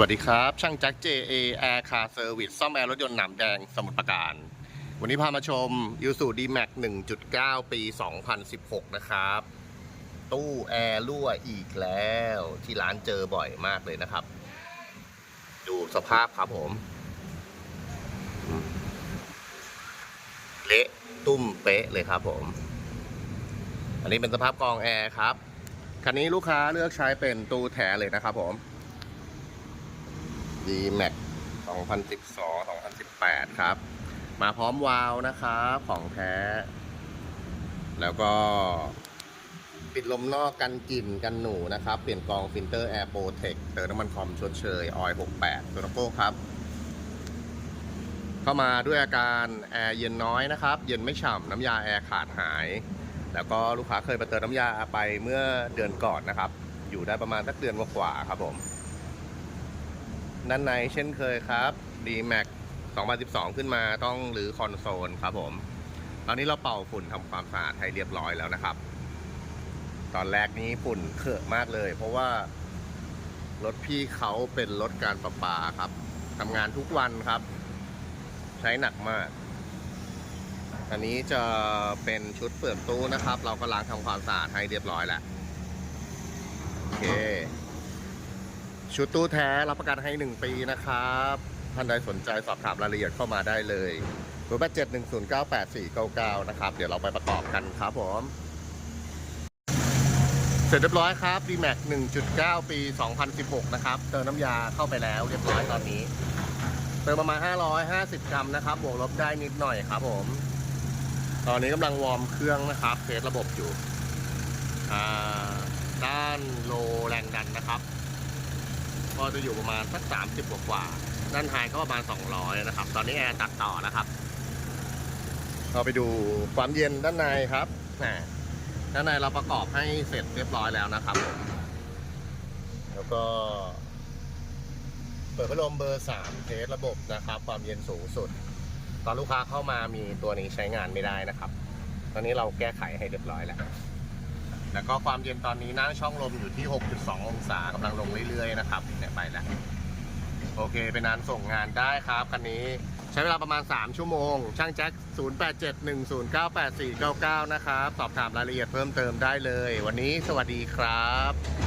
วัสดีครับ ช่างแจ็ค JA Air Car Service ซ่อมแอร์รถยนต์หนามแดงสมุทรปราการ วันนี้พามาชม y u s u D-Max 1.9 ปี 2016 นะครับ ตู้แอร์รั่วอีกแล้วที่ร้านเจอบ่อยมากเลยนะครับ ดูสภาพครับผม เละตุ้มเป๊ะเลยครับผม อันนี้เป็นสภาพกองแอร์ครับ คันนี้ลูกค้าเลือกใช้เป็นตู้แท้เลยนะครับผม D Max 2012 2018 ครับ มาพร้อมวาล์วนะครับของแท้ แล้วก็ปิดลมนอกกันกลิ่นกันหนูนะครับ เปลี่ยนกรองฟิลเตอร์แอร์โปรเทคเติมน้ำมันคอมชดเชยออย68ตัวโก้ครับ เข้ามาด้วยอาการแอร์เย็นน้อยนะครับ เย็นไม่ฉ่ำน้ำยาแอร์ขาดหาย แล้วก็ลูกค้าเคยไปเติมน้ำยาไปเมื่อเดือนก่อนนะครับ อยู่ได้ประมาณสักเดือนกว่าๆครับผม ด้านในเช่นเคยครับ D-Max 2012 ขึ้นมาต้องหรือคอนโซลครับผมตอนนี้เราเป่าฝุ่นทำความสะอาดให้เรียบร้อยแล้วนะครับ ตอนแรกนี้ฝุ่นเขอะมากเลย เพราะว่ารถพี่เขาเป็นรถการประปาครับทำงานทุกวันครับ ใช้หนักมากอันนี้จะเป็นชุดเปลือกตู้นะครับ เราก็ล้างทำความสะอาดให้เรียบร้อยแล้วโอเค ชุดตู้แท้รับประกันให้ 1 ปีนะครับ ท่านใดสนใจสอบถามรายละเอียดเข้ามาได้เลย0 8 7 1 0 9 8 4 9 9นะครับ เดี๋ยวเราไปประกอบกันครับผม เสร็จเรียบร้อยครับ D-Max 1.9 ปี 2016 นะครับ เติมน้ำยาเข้าไปแล้วเรียบร้อยตอนนี้ เติมประมาณ 550 กรัมนะครับ บวกลบได้นิดหน่อยครับผม ตอนนี้กำลังวอร์มเครื่องนะครับเทสระบบอยู่ด้านโลแรงดันนะครับ ก็จะอยู่ประมาณสัก30กว่ากว่าๆด้านไฮก็ประมาณ200นะครับ ตอนนี้แอร์ตัดต่อนะครับ เราไปดูความเย็นด้านในครับแหมด้านในเราประกอบให้เสร็จเรียบร้อยแล้วนะครับผมแล้วก็เปิดพัดลมเบอร์3เทสระบบนะครับ ความเย็นสูงสุด ตอนลูกค้าเข้ามามีตัวนี้ใช้งานไม่ได้นะครับ ตอนนี้เราแก้ไขให้เรียบร้อยแล้ว แล้วก็ความเย็นตอนนี้หน้าช่องลมอยู่ที่ 6.2 องศากำลังลงเรื่อยๆนะครับเนี่ยไปแล้วโอเคเป็นนานส่งงานได้ครับคันนี้ใช้เวลาประมาณ 3 ชั่วโมง ช่างแจ็ค 0871098499 นะครับ สอบถามรายละเอียดเพิ่มเติมได้เลย วันนี้สวัสดีครับ